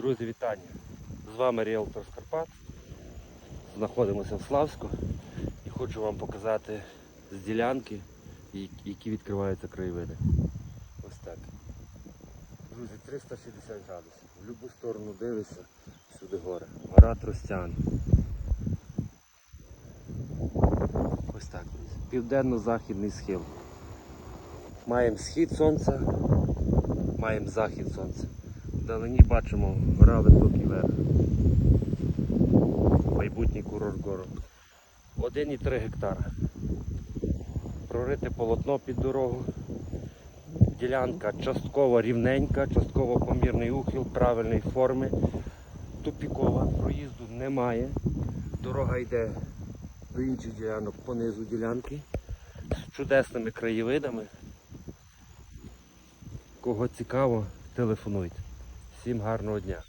Друзі, вітання! З вами Ріелтор з Карпат. Знаходимося в Славську і хочу вам показати з ділянки, які відкриваються краєвиди. Ось так. Друзі, 360 градусів. В будь-яку сторону дивишся, всюди гори. Гора Тростян. Ось так, друзі. Південно-західний схил. Маємо схід сонця, маємо захід сонця. Вдалині бачимо гора високий верх. Майбутній курорт город. 1,3 гектара. Прорите полотно під дорогу. Ділянка частково рівненька, частково помірний ухил, правильної форми. Тупікова, проїзду немає. Дорога йде до інших ділянок по низу ділянки з чудесними краєвидами. Кого цікаво, телефонуйте. Всім гарного дня.